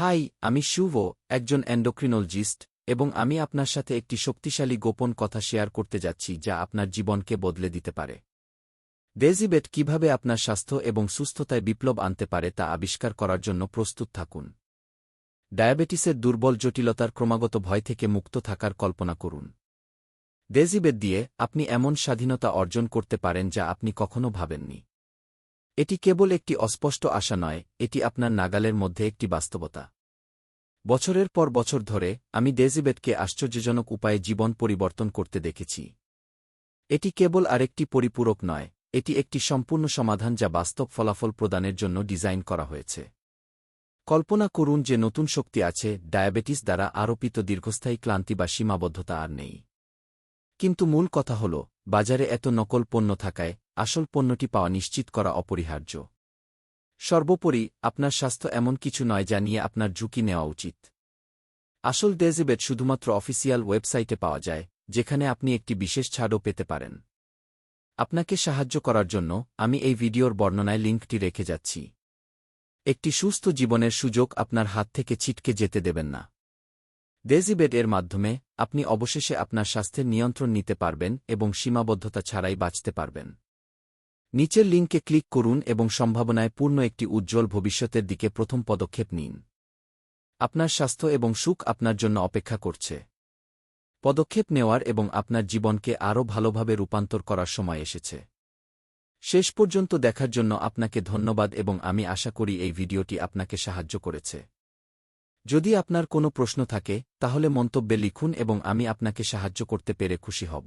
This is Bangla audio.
হাই, আমি শুভ, একজন অ্যান্ডোক্রিনোলজিস্ট এবং আমি আপনার সাথে একটি শক্তিশালী গোপন কথা শেয়ার করতে যাচ্ছি যা আপনার জীবনকে বদলে দিতে পারে। ডেজিবেট কীভাবে আপনার স্বাস্থ্য এবং সুস্থতায় বিপ্লব আনতে পারে তা আবিষ্কার করার জন্য প্রস্তুত থাকুন। ডায়াবেটিসের দুর্বল জটিলতার ক্রমাগত ভয় থেকে মুক্ত থাকার কল্পনা করুন। ডেজিবেট দিয়ে আপনি এমন স্বাধীনতা অর্জন করতে পারেন যা আপনি কখনো ভাবেননি। এটি কেবল একটি অস্পষ্ট আশা নয়, এটি আপনার নাগালের মধ্যে একটি বাস্তবতা। বছরের পর বছর ধরে, আমি ডেজিবেটকে আশ্চর্যজনক উপায়ে জীবন পরিবর্তন করতে দেখেছি। এটি কেবল আরেকটি পরিপূরক নয়, এটি একটি সম্পূর্ণ সমাধান যা বাস্তব ফলাফল প্রদানের জন্য ডিজাইন করা হয়েছে। কল্পনা করুন যে নতুন শক্তি আছে, ডায়াবেটিস দ্বারা আরোপিত দীর্ঘস্থায়ী ক্লান্তি বা সীমাবদ্ধতা আর নেই। কিন্তু মূল কথা হল বাজারে এত নকল পণ্য থাকায় আসল পণ্যটি পাওয়া নিশ্চিত করা অপরিহার্য। সর্বোপরি, আপনার স্বাস্থ্য এমন কিছু নয় যা নিয়ে আপনার ঝুঁকি নেওয়া উচিত। আসল ডেজিবেট শুধুমাত্র অফিসিয়াল ওয়েবসাইটে পাওয়া যায়, যেখানে আপনি একটি বিশেষ ছাড়ও পেতে পারেন। আপনাকে সাহায্য করার জন্য আমি এই ভিডিওর বর্ণনায় লিঙ্কটি রেখে যাচ্ছি। একটি সুস্থ জীবনের সুযোগ আপনার হাত থেকে ছিটকে যেতে দেবেন না। ডেজিবেড এর মাধ্যমে আপনি অবশেষে আপনার স্বাস্থ্যের নিয়ন্ত্রণ নিতে পারবেন এবং সীমাবদ্ধতা ছাড়াই বাঁচতে পারবেন। নিচের লিঙ্কে ক্লিক করুন এবং সম্ভাবনায় পূর্ণ একটি উজ্জ্বল ভবিষ্যতের দিকে প্রথম পদক্ষেপ নিন। আপনার স্বাস্থ্য এবং সুখ আপনার জন্য অপেক্ষা করছে। পদক্ষেপ নেওয়ার এবং আপনার জীবনকে আরও ভালোভাবে রূপান্তর করার সময় এসেছে। শেষ পর্যন্ত দেখার জন্য আপনাকে ধন্যবাদ এবং আমি আশা করি এই ভিডিওটি আপনাকে সাহায্য করেছে। যদি আপনার কোনো প্রশ্ন থাকে, তাহলে মন্তব্যে লিখুন এবং আমি আপনাকে সাহায্য করতে পেরে খুশি হব।